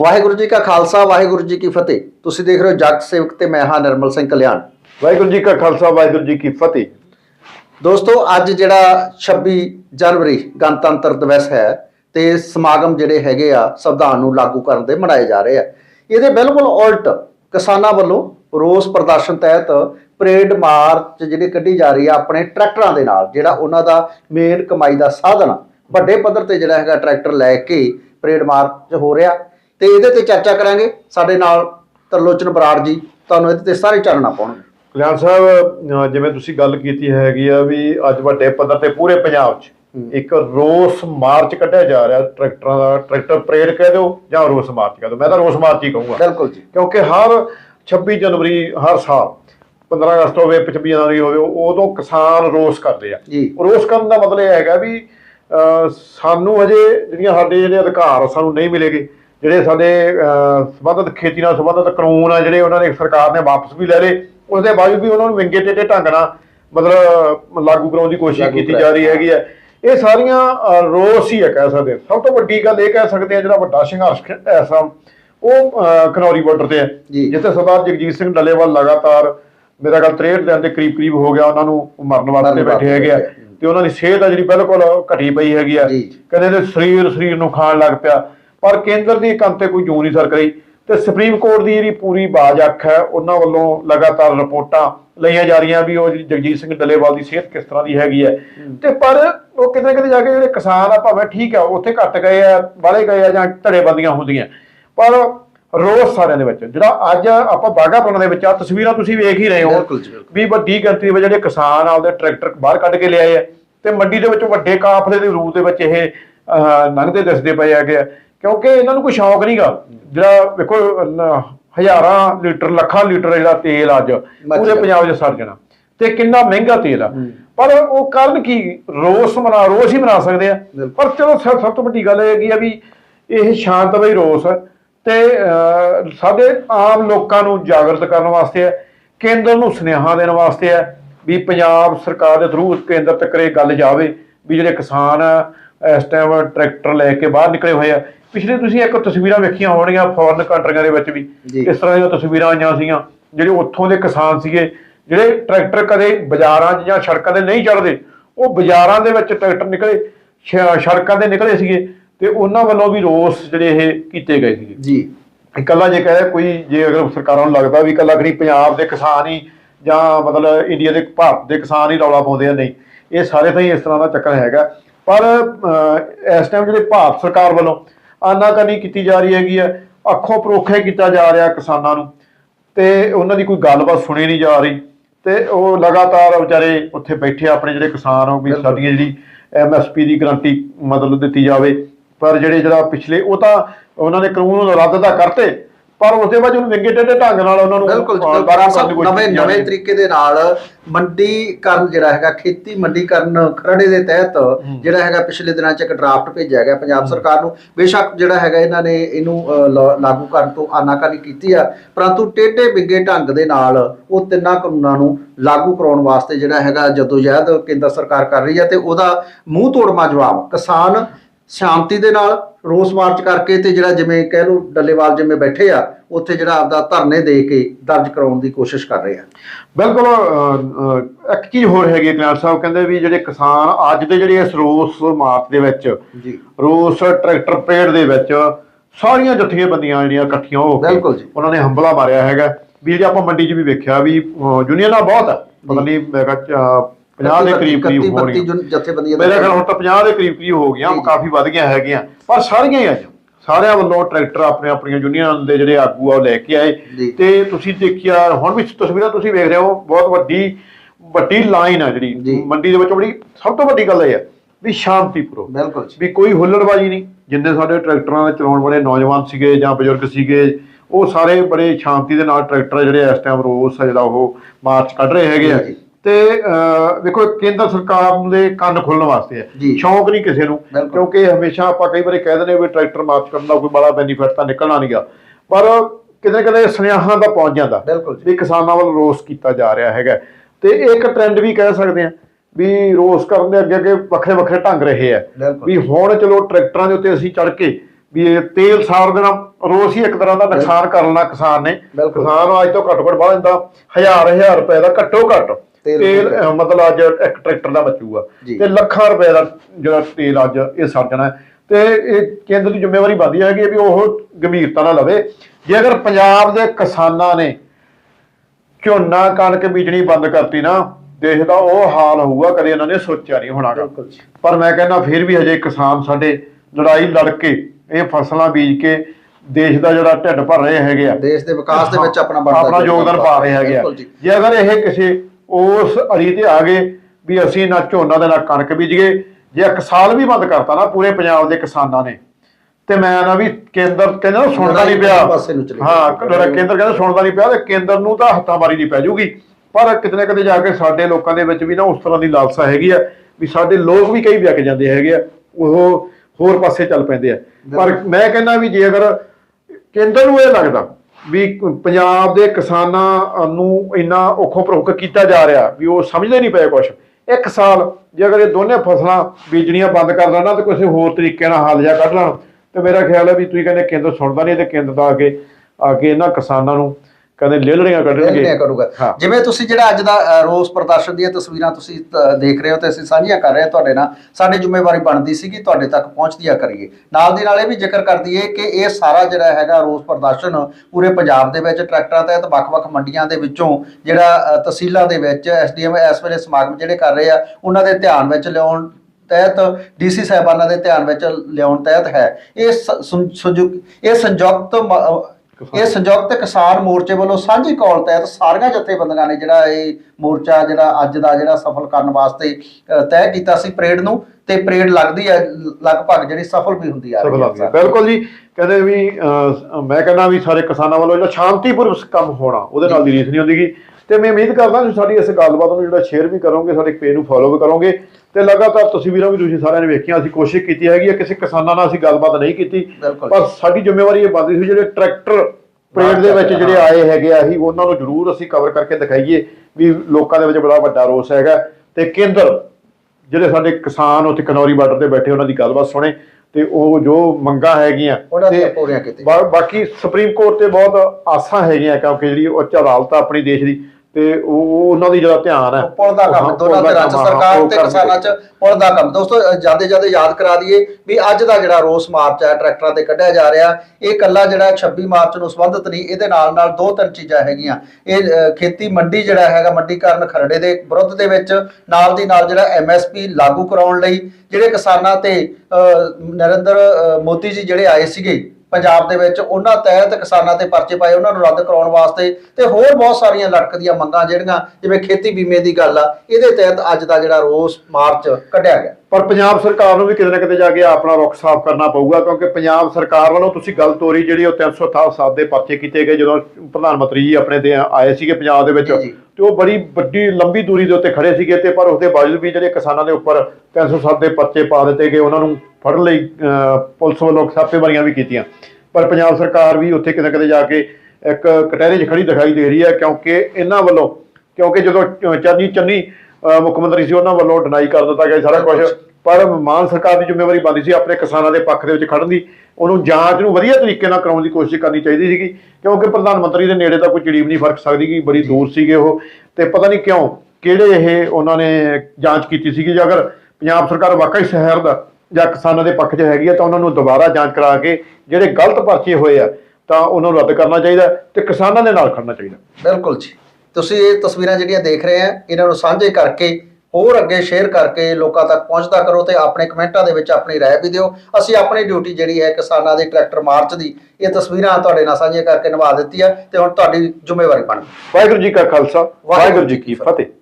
ਵਾਹਿਗੁਰੂ ਜੀ ਕਾ ਖਾਲਸਾ ਵਾਹਿਗੁਰੂ ਜੀ ਕੀ ਫਤਿਹ। ਤੁਸੀਂ ਦੇਖ ਰਹੇ ਹੋ ਜਗ ਸੇਵਕ ਤੇ ਮੈਂ ਹਾਂ ਨਰਮਲ ਸਿੰਘ ਕਲਿਆਣ। ਵਾਹਿਗੁਰੂ ਜੀ ਕਾ ਖਾਲਸਾ ਵਾਹਿਗੁਰੂ ਜੀ ਕੀ ਫਤਿਹ। ਦੋਸਤੋ ਅੱਜ ਜਿਹੜਾ 26 ਜਨਵਰੀ ਗਣਤੰਤਰ ਦਿਵਸ ਹੈ ਤੇ ਸਮਾਗਮ ਜਿਹੜੇ ਹੈਗੇ ਆ ਸੰਵਿਧਾਨ ਨੂੰ ਲਾਗੂ ਕਰਨ ਦੇ ਮਨਾਏ ਜਾ ਰਹੇ ਆ। ਇਹਦੇ ਬਿਲਕੁਲ ਉਲਟ ਕਿਸਾਨਾਂ ਵੱਲੋਂ ਰੋਸ ਪ੍ਰਦਰਸ਼ਨ ਤਹਿਤ ਪਰੇਡ ਮਾਰਚ ਜਿਹੜੀ ਕੱਢੀ ਜਾ ਰਹੀ ਆ ਆਪਣੇ ਟਰੈਕਟਰਾਂ ਦੇ ਨਾਲ ਜਿਹੜਾ ਉਹਨਾਂ ਦਾ ਮੇਨ ਕਮਾਈ ਦਾ ਸਾਧਨ। ਵੱਡੇ ਪੱਧਰ ਤੇ ਜਿਹੜਾ ਹੈਗਾ ਟਰੈਕਟਰ ਲੈ ਕੇ ਪਰੇਡ ਮਾਰਚ ਹੋ ਰਿਹਾ। ਤੇ ਇਹਦੇ ਤੇ ਚਰਚਾ ਕਰਾਂਗੇ। ਸਾਡੇ ਨਾਲ ਤਰਲੋਚਨ ਬਰਾੜ ਜੀ ਤੁਹਾਨੂੰ ਇਹਦੇ ਤੇ ਸਾਰੇ ਚਾਨਣਾ ਪਾਉਣਗੇ। ਕਲਿਆਣ ਸਾਹਿਬ ਜਿਵੇਂ ਤੁਸੀਂ ਗੱਲ ਕੀਤੀ ਹੈਗੀ ਆ ਵੀ ਅੱਜ ਵੱਡੇ ਪੱਧਰ ਤੇ ਪੂਰੇ ਪੰਜਾਬ 'ਚ ਇੱਕ ਰੋਸ ਮਾਰਚ ਕੱਢਿਆ ਜਾ ਰਿਹਾ ਟਰੈਕਟਰਾਂ ਦਾ ਟਰੈਕਟਰ ਪਰੇਡ ਕਹਿ ਦਿਓ ਜਾਂ ਰੋਸ ਮਾਰਚ ਕਹਿ ਦਿਓ। ਮੈਂ ਤਾਂ ਰੋਸ ਮਾਰਚ ਹੀ ਕਹੂੰਗਾ। ਬਿਲਕੁਲ ਜੀ। ਕਿਉਂਕਿ ਹਰ 26 ਜਨਵਰੀ ਹਰ ਸਾਲ 15 ਅਗਸਤ ਹੋਵੇ 25 ਜਨਵਰੀ ਹੋਵੇ ਉਦੋਂ ਕਿਸਾਨ ਰੋਸ ਕਰਦੇ ਆ। ਰੋਸ ਕਰਨ ਦਾ ਮਤਲਬ ਇਹ ਹੈਗਾ ਵੀ ਸਾਨੂੰ ਅਜੇ ਜਿਹੜੀਆਂ ਸਾਡੇ ਜਿਹੜੇ ਅਧਿਕਾਰ ਸਾਨੂੰ ਨਹੀਂ ਮਿਲੇਗੇ। ਜਿਹੜੇ ਸਾਡੇ ਸੰਬੰਧਿਤ ਖੇਤੀ ਨਾਲ ਸੰਬੰਧਿਤ ਕਾਨੂੰਨ ਆ ਜਿਹੜੇ ਉਹਨਾਂ ਨੇ ਸਰਕਾਰ ਨੇ ਵਾਪਸ ਵੀ ਲੈ ਲਏ ਉਸ ਦੇ ਬਾਵਜੂਦ ਵੀ ਉਹਨਾਂ ਨੂੰ ਵਿੰਗੇ ਟੇਢੇ ਢੰਗ ਨਾਲ ਮਤਲਬ ਲਾਗੂ ਕਰਾਉਣ ਦੀ ਕੋਸ਼ਿਸ਼ ਕੀਤੀ। ਜਾ ਰਹੀ ਹੈਗੀ ਹੈ ਇਹ ਸਾਰੀਆਂ ਰੋਸ ਹੀ ਹੈ ਕਹਿ ਸਕਦੇ। ਸਭ ਤੋਂ ਵੱਡੀ ਗੱਲ ਇਹ ਕਹਿ ਸਕਦੇ ਆ ਜਿਹੜਾ ਵੱਡਾ ਸੰਘਰਸ਼ ਐਸਾ ਉਹ ਘਨੌਰੀ ਬਾਰਡਰ ਤੇ ਹੈ। ਜਿੱਥੇ ਸਰਦਾਰ ਜਗਜੀਤ ਸਿੰਘ ਡੱਲੇਵਾਲ ਲਗਾਤਾਰ ਮੇਰਾ ਗੱਲ 63 ਦਿਨ ਦੇ ਕਰੀਬ ਕਰੀਬ ਹੋ ਗਿਆ ਉਹਨਾਂ ਨੂੰ ਮਰਨ ਵਾਸਤੇ ਬੈਠੇ ਹੈਗੇ ਆ। ਤੇ ਉਹਨਾਂ ਦੀ ਸਿਹਤ ਆ ਜਿਹੜੀ ਬਿਲਕੁਲ ਘਟੀ ਪਈ ਹੈਗੀ ਆ। ਕਹਿੰਦੇ ਸਰੀਰ ਸਰੀਰ ਨੂੰ ਖਾਣ ਲੱਗ ਪਿਆ ਪਰ ਕੇਂਦਰ ਦੀ ਕੰਨ ਤੇ ਕੋਈ ਜੂੰ ਨਹੀਂ ਰਹੀ ਤੇ ਸੁਪਰੀਮ ਕੋਰਟ ਦੀ ਜਿਹੜੀ ਪੂਰੀ ਬਾਜ ਅੱਖ ਹੈ ਉਹਨਾਂ ਵੱਲੋਂ ਲਗਾਤਾਰ ਰਿਪੋਰਟਾਂ ਲਈਆਂ ਜਾ ਰਹੀਆਂ ਵੀ ਉਹ ਜਿਹੜੀ ਜਗਜੀਤ ਸਿੰਘ ਡੱਲੇਵਾਲ ਦੀ ਸਿਹਤ ਕਿਸ ਤਰ੍ਹਾਂ ਦੀ ਹੈਗੀ ਹੈ। ਤੇ ਪਰ ਉਹ ਕਿਤੇ ਕਿਤੇ ਜਾ ਕੇ ਜਿਹੜੇ ਕਿਸਾਨ ਆ ਭਾਵੇਂ ਠੀਕ ਆ ਉੱਥੇ ਘਟ ਗਏ ਆ ਬਾਲੇ ਗਏ ਆ ਜਾਂ ਧੜੇਬੰਦੀਆਂ ਹੁੰਦੀਆਂ। ਪਰ ਰੋਸ ਸਾਰਿਆਂ ਦੇ ਵਿੱਚ ਜਿਹੜਾ ਅੱਜ ਆਪਾਂ ਬਾਗਾ ਪਿੰਡ ਦੇ ਵਿੱਚ ਆ ਤਸਵੀਰਾਂ ਤੁਸੀਂ ਵੇਖ ਹੀ ਰਹੇ ਹੋ। ਵੀ ਵੱਡੀ ਗਿਣਤੀ ਵਿੱਚ ਜਿਹੜੇ ਕਿਸਾਨ ਆਪਦੇ ਟਰੈਕਟਰ ਬਾਹਰ ਕੱਢ ਕੇ ਲਿਆਏ ਆ। ਤੇ ਮੰਡੀ ਦੇ ਵਿੱਚ ਵੱਡੇ ਕਾਫਲੇ ਦੇ ਰੂਪ ਦੇ ਵਿੱਚ ਇਹ ਲੰਘਦੇ ਦਿਸਦੇ ਪਏ ਹੈਗੇ ਆ। ਕਿਉਂਕਿ ਇਹਨਾਂ ਨੂੰ ਕੋਈ ਸ਼ੌਕ ਨਹੀਂਗਾ ਜਿਹੜਾ ਵੇਖੋ ਹਜ਼ਾਰਾਂ ਲੀਟਰ ਲੱਖਾਂ ਲੀਟਰ ਜਿਹੜਾ ਤੇਲ ਅੱਜ ਪੂਰੇ। ਪੰਜਾਬ 'ਚ ਸੜ ਜਾਣਾ। ਤੇ ਕਿੰਨਾ ਮਹਿੰਗਾ ਤੇਲ ਆ। ਪਰ ਉਹ ਕਾਰਨ ਕੀ? ਰੋਸ ਮਨਾ ਰੋਸ ਹੀ ਮਨਾ ਸਕਦੇ ਆ। ਪਰ ਚਲੋ ਸਭ ਸਭ ਤੋਂ ਵੱਡੀ ਗੱਲ ਇਹ ਹੈਗੀ ਆ ਵੀ ਇਹ ਸ਼ਾਂਤਮਈ ਰੋਸ ਤੇ ਅਹ, ਸਾਡੇ ਆਮ ਲੋਕਾਂ ਨੂੰ ਜਾਗਰਤ ਕਰਨ ਵਾਸਤੇ ਹੈ ਕੇਂਦਰ ਨੂੰ ਸੁਨੇਹਾ ਦੇਣ ਵਾਸਤੇ ਹੈ ਵੀ ਪੰਜਾਬ ਸਰਕਾਰ ਦੇ ਥਰੂ ਕੇਂਦਰ ਤੱਕ ਇਹ ਗੱਲ ਜਾਵੇ ਵੀ ਜਿਹੜੇ ਕਿਸਾਨ ਆ, ਇਸ ਟਾਈਮ ਟਰੈਕਟਰ ਲੈ ਕੇ ਬਾਹਰ ਨਿਕਲੇ ਹੋਏ ਆ। ਪਿਛਲੇ ਤੁਸੀਂ ਇੱਕ ਤਸਵੀਰਾਂ ਵੇਖੀਆਂ ਹੋਣਗੀਆਂ ਫੋਰਨ ਕੰਟਰੀਆਂ ਦੇ ਵਿੱਚ ਵੀ। ਇਸ ਤਰ੍ਹਾਂ ਦੀਆਂ ਤਸਵੀਰਾਂ ਆਈਆਂ ਸੀਗੀਆਂ ਜਿਹੜੇ ਉੱਥੋਂ ਦੇ ਕਿਸਾਨ ਸੀਗੇ ਜਿਹੜੇ ਟਰੈਕਟਰ ਕਦੇ ਬਾਜ਼ਾਰਾਂ 'ਚ ਜਾਂ ਸੜਕਾਂ ਤੇ ਨਹੀਂ ਚੜਦੇ ਉਹ ਬਾਜ਼ਾਰਾਂ ਦੇ ਵਿੱਚ ਟਰੈਕਟਰ ਨਿਕਲੇ ਸੜਕਾਂ ਤੇ ਨਿਕਲੇ ਸੀਗੇ ਤੇ ਉਹਨਾਂ ਵੱਲੋਂ ਵੀ ਰੋਸ ਜਿਹੜੇ ਇਹ ਕੀਤੇ ਗਏ ਸੀਗੇ। ਜੀ। ਇਕੱਲਾ ਜੇ ਕਹੇ ਕੋਈ ਜੇ ਅਗਰ ਸਰਕਾਰਾਂ ਨੂੰ ਲੱਗਦਾ ਵੀ ਇਕੱਲਾ ਖਰੀ ਪੰਜਾਬ ਦੇ ਕਿਸਾਨ ਹੀ ਜਾਂ ਮਤਲਬ ਇੰਡੀਆ ਦੇ ਭਾਰਤ ਦੇ ਕਿਸਾਨ ਹੀ ਰੌਲਾ ਪਾਉਂਦੇ ਆ ਨਹੀਂ। ਇਹ ਸਾਰੇ ਤਾਂ ਹੀ ਇਸ ਤਰ੍ਹਾਂ ਦਾ ਚੱਕਰ ਹੈਗਾ। ਪਰ ਇਸ ਟਾਈਮ ਜਿਹੜੇ ਭਾਰਤ ਸਰਕਾਰ ਵੱਲੋਂ ਆਨਾਕਾਨੀ ਕੀਤੀ ਜਾ ਰਹੀ ਹੈਗੀ ਆ ਅੱਖੋਂ ਪਰੋਖੇ ਕੀਤਾ ਜਾ ਰਿਹਾ ਕਿਸਾਨਾਂ ਨੂੰ ਤੇ ਉਹਨਾਂ ਦੀ ਕੋਈ ਗੱਲਬਾਤ ਸੁਣੀ ਨਹੀਂ ਜਾ ਰਹੀ ਤੇ ਉਹ ਲਗਾਤਾਰ ਵਿਚਾਰੇ ਉੱਥੇ ਬੈਠੇ ਆਪਣੇ ਜਿਹੜੇ ਕਿਸਾਨ ਹੋ ਵੀ। ਸਾਡੀ ਜਿਹੜੀ ਐਮਐਸਪੀ ਦੀ ਗਰੰਟੀ ਮਤਲਬ ਦਿੱਤੀ ਜਾਵੇ ਪਰ ਜਿਹੜੇ ਜਿਹੜਾ ਪਿਛਲੇ ਉਹ ਤਾਂ ਉਹਨਾਂ ਨੇ ਕਾਨੂੰਨ ਨੂੰ ਰੱਦ ਤਾਂ ਕਰਤੇ ਪਰ ਉਸ ਦੇ ਬਾਅਦ ਉਹਨੂੰ ਵਿੰਗੇ ਟੇਢੇ ਢੰਗ ਨਾਲ ਉਹਨਾਂ ਨੂੰ ਬਿਲਕੁਲ ਦੀ ਨਵੇਂ ਨਵੇਂ। ਤਰੀਕੇ ਦੇ ਨਾਲ ਮੰਡੀਕਰਨ ਜਿਹੜਾ ਹੈਗਾ ਖੇਤੀ ਮੰਡੀਕਰਨ ਖਰੜੇ ਦੇ ਤਹਿਤ ਜਿਹੜਾ ਹੈਗਾ ਪਿਛਲੇ ਦਿਨਾਂ 'ਚ ਇੱਕ ਡਰਾਫਟ ਭੇਜਿਆ ਗਿਆ ਪੰਜਾਬ ਸਰਕਾਰ ਨੂੰ। ਬੇਸ਼ੱਕ ਜਿਹੜਾ ਹੈਗਾ ਇਹਨਾਂ ਨੇ ਇਹਨੂੰ ਲਾਗੂ ਕਰਨ ਤੋਂ ਆਨਾਕਾਨੀ ਕੀਤੀ ਆ। ਪਰੰਤੂ ਟੇਢੇ ਬਿੱਗੇ ਢੰਗ ਦੇ ਨਾਲ ਉਹ ਤਿੰਨਾਂ ਕਾਨੂੰਨਾਂ ਨੂੰ ਲਾਗੂ ਕਰਾਉਣ ਵਾਸਤੇ ਜਿਹੜਾ ਹੈਗਾ ਜਦੋਜਹਿਦ ਕੇਂਦਰ ਸਰਕਾਰ ਕਰ ਰਹੀ ਹੈ ਤੇ ਉਹਦਾ ਮੂੰਹ ਤੋੜਮਾ ਜਵਾਬ। ਕਿਸਾਨ ਸ਼ਾਂਤੀ ਦੇ ਨਾਲ ਰੋਸ ਮਾਰਚ ਕਰਕੇ ਤੇ ਜਿਹੜਾ ਜਿਵੇਂ ਕਹਿ ਲਓ ਡੱਲੇਵਾਲ ਜਿਵੇਂ ਬੈਠੇ ਆ ਉੱਥੇ ਜਿਹੜਾ ਆਪਦਾ ਧਰਨੇ ਦੇ ਕੇ ਦਰਜ ਕਰਾਉਣ ਦੀ ਕੋਸ਼ਿਸ਼ ਕਰ ਰਹੇ ਆ। ਬਿਲਕੁਲ ਇੱਕ ਚੀਜ਼ ਹੋਰ ਹੈਗੀ ਕਲਿਆਣ ਸਾਹਿਬ ਕਹਿੰਦੇ ਵੀ ਜਿਹੜੇ ਕਿਸਾਨ ਅੱਜ ਦੇ ਜਿਹੜੇ ਇਸ ਰੋਸ ਮਾਰਚ ਦੇ ਵਿੱਚ ਜੀ। ਰੋਸ ਟਰੈਕਟਰ ਪਰੇਡ ਦੇ ਵਿੱਚ ਸਾਰੀਆਂ ਜਥੇਬੰਦੀਆਂ ਜਿਹੜੀਆਂ ਇਕੱਠੀਆਂ ਹੋ ਕੇ ਬਿਲਕੁਲ ਜੀ। ਉਹਨਾਂ ਨੇ ਹੰਬਲਾ ਮਾਰਿਆ ਹੈਗਾ। ਵੀ ਜੇ ਆਪਾਂ ਮੰਡੀ 'ਚ ਵੀ ਵੇਖਿਆ ਵੀ ਯੂਨੀਅਨਾਂ ਬਹੁਤ ਆ। ਪਤਾ ਨਹੀਂ ਮੈਂ ਕਿਹਾ 50 ਦੇ ਕਰੀਬ ਕਰੀਬ 31 ਹੋਣਗੀਆਂ। ਜੁਨ ਜਥੇਬੰਦੀਆਂ ਮੇਰੇ ਖਿਆਲ ਹੁਣ ਤਾਂ 50 ਦੇ ਕਰੀਬ ਕਰੀਬ ਹੋ ਗਈਆਂ। ਕਾਫੀ ਵੱਧ ਗਈਆਂ ਹੈਗੀਆਂ। ਪਰ ਸਾਰੀਆਂ ਹੀ ਅੱਜ ਸਾਰਿਆਂ ਵੱਲੋਂ ਟਰੈਕਟਰ ਆਪਣੇ ਆਪਣੀਆਂ ਯੂਨੀਅਨ ਦੇ ਜਿਹੜੇ ਆਗੂ ਆ ਉਹ ਲੈ ਕੇ ਆਏ। ਤੇ ਤੁਸੀਂ ਦੇਖਿਆ ਹੁਣ ਵੀ ਤਸਵੀਰਾਂ ਤੁਸੀਂ ਵੇਖ ਰਹੇ ਹੋ ਬਹੁਤ ਵੱਡੀ ਵੱਡੀ ਲਾਈਨ ਆ। ਜਿਹੜੀ। ਮੰਡੀ ਦੇ ਵਿੱਚ ਬੜੀ ਸਭ ਤੋਂ ਵੱਡੀ ਗੱਲ ਇਹ ਆ ਵੀ ਸ਼ਾਂਤੀਪੂਰਵਕ ਬਿਲਕੁਲ ਵੀ ਕੋਈ ਹੁੱਲੜਬਾਜੀ ਨਹੀਂ। ਜਿੰਨੇ ਸਾਡੇ ਟਰੈਕਟਰਾਂ ਦੇ ਚਲਾਉਣ ਵਾਲੇ ਨੌਜਵਾਨ ਸੀਗੇ ਜਾਂ ਬਜ਼ੁਰਗ ਸੀਗੇ ਉਹ ਸਾਰੇ ਬੜੇ ਸ਼ਾਂਤੀ ਦੇ ਨਾਲ ਟਰੈਕਟਰ ਜਿਹੜੇ ਇਸ ਟਾਈਮ ਰੋਸ ਜਿਹੜਾ ਉਹ ਮਾਰਚ ਕੱਢ ਰਹੇ ਹੈਗੇ ਆ। ਤੇ ਵੇਖੋ ਕੇਂਦਰ ਸਰਕਾਰ ਦੇ ਕੰਨ ਖੁੱਲਣ ਵਾਸਤੇ। ਹੈ ਸ਼ੌਂਕ ਨਹੀਂ ਕਿਸੇ ਨੂੰ। ਕਿਉਂਕਿ ਹਮੇਸ਼ਾ ਆਪਾਂ ਕਈ ਵਾਰੀ ਕਹਿ ਦਿੰਦੇ ਵੀ ਟਰੈਕਟਰ ਮਾਰਚ ਕਰਨ ਦਾ ਕੋਈ ਬੜਾ ਬੈਨੀਫਿਟ ਤਾਂ ਨਿਕਲਣਾ ਨਹੀਂਗਾ ਪਰ ਕਿਤੇ ਕਿਤੇ ਸੁਨੇਹਾ ਤਾਂ ਪਹੁੰਚ ਜਾਂਦਾ। ਵੀ ਕਿਸਾਨਾਂ ਵੱਲ ਰੋਸ ਕੀਤਾ ਜਾ ਰਿਹਾ ਹੈਗਾ ਤੇ ਇਹ ਇੱਕ ਟ੍ਰੈਂਡ ਵੀ ਕਹਿ ਸਕਦੇ ਆ ਵੀ ਰੋਸ ਕਰਨ ਦੇ ਅੱਗੇ ਅੱਗੇ ਵੱਖਰੇ ਵੱਖਰੇ ਢੰਗ ਰਹੇ ਆ। ਵੀ ਹੁਣ ਚਲੋ ਟਰੈਕਟਰਾਂ ਦੇ ਉੱਤੇ ਅਸੀਂ ਚੜ ਕੇ ਵੀ ਇਹ ਤੇਲ ਸਾਰ ਦੇਣਾ ਰੋਜ਼ ਹੀ ਇੱਕ ਤਰ੍ਹਾਂ ਦਾ ਨੁਕਸਾਨ ਕਰ ਲੈਣਾ ਕਿਸਾਨ ਨੇ। ਕਿਸਾਨ ਅੱਜ ਤੋਂ ਘੱਟੋ ਘੱਟ ਬਾਹਰ ਜਾਂਦਾ ਹਜ਼ਾਰ ਹਜ਼ਾਰ ਰੁਪਏ ਦਾ ਘੱਟੋ ਘੱਟ ਤੇਲ ਤੇਲ ਅਹ, ਮਤਲਬ ਅੱਜ ਇੱਕ ਟਰੈਕਟਰ ਦਾ ਬਚੂਗਾ ਜੀ। ਤੇ ਲੱਖਾਂ ਰੁਪਏ ਦਾ ਜਿਹੜਾ ਤੇਲ ਅੱਜ ਇਹ ਸੜ ਜਾਣਾ ਹੈ। ਤੇ ਇਹ ਕੇਂਦਰ ਦੀ ਜ਼ਿੰਮੇਵਾਰੀ ਬਣਦੀ ਹੈਗੀ ਹੈ ਵੀ ਉਹ ਗੰਭੀਰਤਾ ਨਾਲ ਲਵੇ ਜੇ ਅਗਰ ਪੰਜਾਬ ਦੇ ਕਿਸਾਨਾਂ ਨੇ ਝੋਨਾ ਕਣਕ ਬੀਜਣੀ ਬੰਦ ਕਰਤੀ ਨਾ ਦੇਸ਼ ਦਾ ਉਹ ਹਾਲ ਹੋਊਗਾ ਕਦੇ ਇਹਨਾਂ ਨੇ ਸੋਚਿਆ ਨਹੀਂ ਹੋਣਾਗਾ ਬਿਲਕੁਲ ਜੀ। ਪਰ ਮੈਂ ਕਹਿੰਦਾ ਫਿਰ ਵੀ ਹਜੇ ਕਿਸਾਨ ਸਾਡੇ ਲੜਾਈ ਲੜ ਕੇ ਇਹ ਫਸਲਾਂ ਬੀਜ ਕੇ ਦੇਸ਼ ਦਾ ਜਿਹੜਾ ਢਿੱਡ ਭਰ ਰਹੇ ਹੈਗੇ ਆ ਦੇਸ਼ ਦੇ ਵਿਕਾਸ ਦੇ ਵਿੱਚ ਆਪਣਾ ਬਣਦਾ ਆਪਣਾ ਯੋਗਦਾਨ ਪਾ ਰਹੇ ਹੈਗੇ ਆ ਬਿਲਕੁਲ ਜੀ। ਜੇ ਅਗਰ ਇਹ ਕਿਸੇ ਉਸ ਅੜੀ ਤੇ ਆ ਗਏ ਵੀ ਅਸੀਂ ਨਾ ਝੋਨਾ ਤੇ ਨਾ ਕਣਕ ਬੀਜ ਗਏ। ਜੇ ਇੱਕ ਸਾਲ ਵੀ ਬੰਦ ਕਰਤਾ ਨਾ ਪੂਰੇ ਪੰਜਾਬ ਦੇ ਕਿਸਾਨਾਂ ਨੇ ਤੇ ਮੈਂ ਨਾ ਵੀ ਕੇਂਦਰ ਕਹਿੰਦਾ ਸੁਣਦਾ ਨਹੀਂ ਪਿਆ। ਹਾਂ ਕੇਂਦਰ ਕਹਿੰਦਾ ਸੁਣਦਾ ਨਹੀਂ ਪਿਆ ਤੇ ਕੇਂਦਰ ਨੂੰ ਤਾਂ ਹੱਥਾਂ ਮਾਰੀ ਨਹੀਂ ਪੈ ਜੂਗੀ ਪਰ ਕਿਤੇ ਨਾ ਕਿਤੇ ਜਾ ਕੇ ਸਾਡੇ ਲੋਕਾਂ ਦੇ ਵਿੱਚ ਵੀ ਨਾ ਉਸ ਤਰ੍ਹਾਂ ਦੀ ਲਾਲਸਾ ਹੈਗੀ ਆ ਵੀ ਸਾਡੇ ਲੋਕ ਵੀ ਕਈ ਵਿਕ ਜਾਂਦੇ ਹੈਗੇ ਆ ਉਹ ਹੋਰ ਪਾਸੇ ਚੱਲ ਪੈਂਦੇ ਆ। ਪਰ ਮੈਂ ਕਹਿੰਦਾ ਵੀ ਜੇ ਅਗਰ ਕੇਂਦਰ ਨੂੰ ਇਹ ਲੱਗਦਾ ਵੀ ਪੰਜਾਬ ਦੇ ਕਿਸਾਨਾਂ ਨੂੰ ਇੰਨਾ ਔਖੋ ਪ੍ਰੋਖ ਕੀਤਾ ਜਾ ਰਿਹਾ ਵੀ ਉਹ ਸਮਝਦੇ ਨਹੀਂ ਪਏ ਕੁਛ। ਇੱਕ ਸਾਲ ਜੇ ਅਗਰ ਇਹ ਦੋਨੇ ਫਸਲਾਂ ਬੀਜਣੀਆਂ ਬੰਦ ਕਰ ਦੇਣਾ ਤੇ ਕਿਸੇ ਹੋਰ ਤਰੀਕੇ ਨਾਲ ਹੱਲ ਜਾ ਕੱਢ ਲੈਣ। ਤੇ ਮੇਰਾ ਖਿਆਲ ਹੈ ਵੀ ਤੁਸੀਂ ਕਹਿੰਦੇ ਕੇਂਦਰ ਸੁਣਦਾ ਨਹੀਂ ਤੇ ਕੇਂਦਰ ਦਾ ਆ ਕੇ ਆ ਕੇ ਇਹਨਾਂ ਕਿਸਾਨਾਂ ਨੂੰ ਕਹਿੰਦੇ ਲੇਲੜੀਆਂ ਕੱਢਣਗੇ। ਇਹ ਕਰੂਗਾ ਹਾਂ। ਜਿਵੇਂ ਤੁਸੀਂ ਜਿਹੜਾ ਅੱਜ ਦਾ ਅ, ਰੋਸ ਪ੍ਰਦਰਸ਼ਨ ਦੀਆਂ ਤਸਵੀਰਾਂ ਤੁਸੀਂ ਦੇਖ ਰਹੇ ਹੋ ਤੇ ਅਸੀਂ ਸਾਂਝੀਆਂ ਕਰ ਰਹੇ ਹਾਂ ਤੁਹਾਡੇ ਨਾਲ। ਸਾਡੀ ਜ਼ਿੰਮੇਵਾਰੀ ਬਣਦੀ ਸੀ ਕਿ ਤੁਹਾਡੇ ਤੱਕ ਪਹੁੰਚਦੀਆਂ ਕਰੀਏ। ਨਾਲ ਦੀ ਨਾਲ ਇਹ ਵੀ ਜ਼ਿਕਰ ਕਰ ਦਈਏ ਕਿ ਇਹ ਸਾਰਾ ਜਿਹੜਾ ਹੈਗਾ ਰੋਸ ਪ੍ਰਦਰਸ਼ਨ ਪੂਰੇ ਪੰਜਾਬ ਦੇ ਵਿੱਚ ਟਰੈਕਟਰਾਂ ਤਹਿਤ ਵੱਖ-ਵੱਖ ਮੰਡੀਆਂ ਦੇ ਵਿੱਚੋਂ ਜਿਹੜਾ ਅ, ਤਹਿਸੀਲਾਂ ਦੇ ਵਿੱਚ ਐਸਡੀਐਮ ਇਸ ਵੇਲੇ ਸਮਾਗਮ ਜਿਹੜੇ ਕਰ ਰਹੇ ਆ ਉਹਨਾਂ ਦੇ ਧਿਆਨ ਵਿੱਚ ਲਿਆਉਣ ਤਹਿਤ ਡੀਸੀ ਸਾਹਿਬਾਨਾਂ ਦੇ ਧਿਆਨ ਵਿੱਚ ਲਿਆਉਣ ਤਹਿਤ ਹੈ। ਇਹ ਸ- ਸੰ- ਸੰਯੁਕ ਇਹ ਸੰਯੁਕਤ ਮ- ਇਹ ਸੰਯੁਕਤ ਕਿਸਾਨ ਮੋਰਚੇ ਵੱਲੋਂ ਸਾਂਝੀ ਕਾਲ ਤਹਿਤ ਸਾਰੀਆਂ ਜਥੇਬੰਦੀਆਂ ਨੇ ਜਿਹੜਾ ਇਹ ਮੋਰਚਾ ਜਿਹੜਾ ਅੱਜ ਦਾ ਜਿਹੜਾ ਸਫਲ ਕਰਨ ਵਾਸਤੇ ਤੈਅ ਕੀਤਾ ਸੀ ਪਰੇਡ ਨੂੰ ਤੇ ਪਰੇਡ ਲੱਗਦੀ ਹੈ ਲਗਭਗ ਜਿਹੜੀ ਸਫਲ ਵੀ ਹੁੰਦੀ ਆ ਸਫਲ ਹੈ। ਬਿਲਕੁਲ ਜੀ ਕਹਿੰਦੇ ਵੀ ਮੈਂ ਕਹਿੰਦਾ ਵੀ ਸਾਰੇ ਕਿਸਾਨਾਂ ਵੱਲੋਂ ਜਿਹੜਾ ਸ਼ਾਂਤੀਪੂਰਵਕ ਕੰਮ ਹੋਣਾ ਉਹਦੇ ਨਾਲ ਦੀ ਰੀਸ ਨਹੀਂ ਹੁੰਦੀਗੀ। ਤੇ ਮੈਂ ਉਮੀਦ ਕਰਦਾ ਕਿ ਸਾਡੀ ਇਸ ਗੱਲਬਾਤ ਨੂੰ ਜਿਹੜਾ ਸ਼ੇਅਰ ਵੀ ਕਰੋਗੇ ਸਾਡੇ ਪੇਜ ਨੂੰ ਫੋਲੋ ਵੀ ਕਰੋਗੇ ਤੇ ਲਗਾਤਾਰ ਤਸਵੀਰਾਂ ਵੀ ਤੁਸੀਂ ਸਾਰਿਆਂ ਨੇ ਵੇਖੀਆਂ ਅਸੀਂ ਕੋਸ਼ਿਸ਼ ਕੀਤੀ ਹੈਗੀ ਹੈ ਕਿਸੇ ਕਿਸਾਨਾਂ ਨਾਲ ਅਸੀਂ ਗੱਲਬਾਤ ਨਹੀਂ ਕੀਤੀ। ਪਰ ਸਾਡੀ ਜ਼ਿੰਮੇਵਾਰੀ ਇਹ ਬਣਦੀ ਸੀ ਜਿਹੜੇ ਟਰੈਕਟਰ ਪਰੇਡ ਦੇ ਵਿੱਚ ਜਿਹੜੇ ਆਏ ਹੈਗੇ ਆ ਅਸੀਂ ਉਹਨਾਂ ਨੂੰ ਜ਼ਰੂਰ ਅਸੀਂ ਕਵਰ ਕਰਕੇ ਦਿਖਾਈਏ ਵੀ ਲੋਕਾਂ ਦੇ ਵਿੱਚ ਬੜਾ ਵੱਡਾ ਰੋਸ ਹੈਗਾ ਤੇ ਕੇਂਦਰ ਜਿਹੜੇ ਸਾਡੇ ਕਿਸਾਨ ਉੱਥੇ ਕਨੌਰੀ ਬਾਰਡਰ ਤੇ ਬੈਠੇ ਉਹਨਾਂ ਦੀ ਗੱਲਬਾਤ ਸੁਣੇ ਤੇ ਉਹ ਜੋ ਮੰਗਾਂ ਹੈਗੀਆਂ ਉਹਨਾਂ ਦੀਆਂ ਤੇ ਪੂਰੀਆਂ ਕੀਤੀਆਂ ਬਾ- ਬਾਕੀ ਸੁਪਰੀਮ ਕੋਰਟ ਤੇ ਬਹੁਤ ਆਸਾਂ ਹੈਗੀਆਂ ਕਿਉਂਕਿ ਜਿਹੜੀ ਉੱਚ ਅਦਾਲਤ ਆ ਆਪਣੀ ਦੇਸ਼ ਦੀ ਤੇ ਉਹ ਉਹ ਉਹਨਾਂ ਦੀ ਜਿਹੜਾ ਧਿਆਨ ਹੈ ਪੁਲ ਦਾ ਕੰਮ ਦੋਨਾਂ ਦਾ ਹਾਂ, ਸਰਕਾਰ ਤੇ। ਕਿਸਾਨਾਂ ਚ ਪੁਲ ਦਾ ਕੰਮ ਦੋਸਤੋ ਜ਼ਿਆਦਾ ਜ਼ਿਆਦਾ ਯਾਦ ਕਰਾ ਦਈਏ ਵੀ ਅੱਜ ਦਾ ਜਿਹੜਾ ਰੋਸ ਮਾਰਚ ਹੈ ਟਰੈਕਟਰਾਂ ਤੇ ਕੱਢਿਆ ਜਾ ਰਿਹਾ ਇਹ ਕੱਲਾ ਜਿਹੜਾ 26 ਮਾਰਚ ਨੂੰ ਸੰਬੰਧਿਤ ਨਹੀਂ ਇਹਦੇ ਨਾਲ ਨਾਲ ਦੋ ਤਿੰਨ ਚੀਜ਼ਾਂ ਹੈਗੀਆਂ ਇਹ ਖੇਤੀ ਮੰਡੀ ਜਿਹੜਾ ਹੈਗਾ ਮੰਡੀਕਰਨ ਖਰੜੇ ਦੇ ਵਿਰੁੱਧ ਦੇ ਵਿੱਚ ਨਾਲ ਦੀ ਨਾਲ ਜਿਹੜਾ ਐਮਐਸਪੀ ਲਾਗੂ ਕਰਾਉਣ ਲਈ ਜਿਹੜੇ ਕਿਸਾਨਾਂ ਤੇ ਨਰਿੰਦਰ ਮੋਦੀ ਜੀ ਜਿਹੜੇ ਆਏ ਸੀਗੇ ਪੰਜਾਬ ਦੇ ਵਿੱਚ ਉਹਨਾਂ ਤਹਿਤ ਕਿਸਾਨਾਂ ਤੇ ਪਰਚੇ ਪਾਏ ਉਹਨਾਂ ਨੂੰ ਰੱਦ ਕਰਾਉਣ ਵਾਸਤੇ ਤੇ ਹੋਰ ਬਹੁਤ ਸਾਰੀਆਂ ਲਟਕਦੀਆਂ ਮੰਗਾਂ ਜਿਹੜੀਆਂ ਜਿਵੇਂ ਖੇਤੀ ਬੀਮੇ ਦੀ ਗੱਲ ਆ ਇਹਦੇ ਤਹਿਤ ਅੱਜ ਦਾ ਜਿਹੜਾ ਰੋਸ ਮਾਰਚ ਕੱਢਿਆ ਗਿਆ ਪਰ ਪੰਜਾਬ ਸਰਕਾਰ ਨੂੰ ਵੀ ਕਿਤੇ ਨਾ ਕਿਤੇ ਜਾ ਕੇ ਆਪਣਾ ਰੁਖ ਸਾਫ਼ ਕਰਨਾ ਪਊਗਾ ਕਿਉਂਕਿ ਪੰਜਾਬ ਸਰਕਾਰ ਵੱਲੋਂ ਤੁਸੀਂ ਗੱਲ ਤੋਰੀ ਜਿਹੜੀ ਉਹ 307 ਦੇ ਪਰਚੇ ਕੀਤੇ ਗਏ ਜਦੋਂ ਪ੍ਰਧਾਨ ਮੰਤਰੀ ਜੀ ਆਪਣੇ ਦੇ ਆਏ ਸੀਗੇ ਪੰਜਾਬ ਦੇ ਵਿੱਚ। ਤੇ ਉਹ ਬੜੀ ਵੱਡੀ, ਲੰਬੀ ਦੂਰੀ ਦੇ ਉੱਤੇ ਖੜੇ ਸੀਗੇ ਤੇ ਪਰ ਉਸਦੇ ਬਾਵਜੂਦ ਵੀ ਜਿਹੜੇ ਕਿਸਾਨਾਂ ਦੇ ਉੱਪਰ 307 ਦੇ ਪਰਚੇ ਪਾ ਦਿੱਤੇ ਗਏ, ਉਹਨਾਂ ਨੂੰ ਫੜਨ ਲਈ ਪੁਲਿਸ ਵੱਲੋਂ ਛਾਪੇਮਾਰੀਆਂ ਵੀ ਕੀਤੀਆਂ। ਪਰ ਪੰਜਾਬ ਸਰਕਾਰ ਵੀ ਉੱਥੇ ਕਿਤੇ ਨਾ ਕਿਤੇ ਜਾ ਕੇ ਇੱਕ ਕਟਹਿਰੇ 'ਚ ਖੜੀ ਦਿਖਾਈ ਦੇ ਰਹੀ ਹੈ, ਕਿਉਂਕਿ ਇਹਨਾਂ ਵੱਲੋਂ, ਕਿਉਂਕਿ ਜਦੋਂ ਚ- ਚਰਨੀ ਚੰਨੀ ਮੁੱਖ ਮੰਤਰੀ ਸੀ, ਉਹਨਾਂ ਵੱਲੋਂ ਡਿਨਾਈ ਕਰ ਦਿੱਤਾ ਗਿਆ ਸਾਰਾ ਕੁਝ ਪਰ ਮਾਨ ਸਰਕਾਰ ਦੀ ਜ਼ਿੰਮੇਵਾਰੀ ਬਣਦੀ ਸੀ ਆਪਣੇ ਕਿਸਾਨਾਂ ਦੇ ਪੱਖ ਦੇ ਵਿੱਚ ਖੜਨ ਦੀ। ਉਹਨੂੰ ਜਾਂਚ ਨੂੰ ਵਧੀਆ ਤਰੀਕੇ ਨਾਲ ਕਰਾਉਣ ਦੀ ਕੋਸ਼ਿਸ਼ ਕਰਨੀ ਚਾਹੀਦੀ ਸੀਗੀ, ਕਿਉਂਕਿ ਪ੍ਰਧਾਨ ਮੰਤਰੀ ਦੇ ਨੇੜੇ ਤਾਂ ਕੋਈ ਚੜੀਬ ਨਹੀਂ ਫ਼ਰਕ ਸਕਦੀ ਕਿ ਬੜੀ ਦੂਰ ਸੀਗੇ ਉਹ। ਤੇ ਪਤਾ ਨਹੀਂ ਕਿਉਂ, ਕਿਹੜੇ ਇਹ ਉਹਨਾਂ ਨੇ ਜਾਂਚ ਕੀਤੀ ਸੀਗੀ ਜੇ ਅਗਰ ਪੰਜਾਬ ਸਰਕਾਰ ਵਾਕਈ ਸ਼ਹਿਰ ਦਾ ਜਾਂ ਕਿਸਾਨਾਂ ਦੇ ਪੱਖ 'ਚ ਹੈਗੀ ਆ ਤਾਂ ਉਹਨਾਂ ਨੂੰ ਦੁਬਾਰਾ ਜਾਂਚ ਕਰਾ ਕੇ ਜਿਹੜੇ ਗਲਤ ਪਰਚੇ ਹੋਏ ਆ ਤਾਂ ਉਹਨਾਂ ਨੂੰ ਰੱਦ ਕਰਨਾ ਚਾਹੀਦਾ ਤੇ ਕਿਸਾਨਾਂ ਦੇ ਨਾਲ ਖੜਨਾ ਚਾਹੀਦਾ। ਬਿਲਕੁਲ ਜੀ। ਤੁਸੀਂ ਇਹ ਤਸਵੀਰਾਂ ਜਿਹੜੀਆਂ ਦੇਖ ਰਹੇ ਆ, ਇਹਨਾਂ ਨੂੰ ਸਾਂਝੇ ਕਰਕੇ ਹੋਰ ਅੱਗੇ ਸ਼ੇਅਰ ਕਰਕੇ ਲੋਕਾਂ ਤੱਕ ਪਹੁੰਚਦਾ ਕਰੋ ਤੇ ਆਪਣੇ ਕਮੈਂਟਾਂ ਦੇ ਵਿੱਚ ਆਪਣੀ رائے ਵੀ ਦਿਓ ਅਸੀਂ ਆਪਣੀ ਡਿਊਟੀ ਜਿਹੜੀ ਹੈ ਕਿਸਾਨਾਂ ਦੇ ਟਰੈਕਟਰ ਮਾਰਚ ਦੀ ਇਹ ਤਸਵੀਰਾਂ ਤੁਹਾਡੇ ਨਾਲ ਸਾਂਝੀਆਂ ਕਰਕੇ ਨਿਭਾ ਦਿੱਤੀ ਆ ਤੇ ਹੁਣ ਤੁਹਾਡੀ ਜ਼ਿੰਮੇਵਾਰੀ ਬਣਦੀ ਵਾਹਿਗੁਰੂ ਜੀ ਕਾ ਖਾਲਸਾ ਵਾਹਿਗੁਰੂ ਜੀ ਕੀ ਫਤਿਹ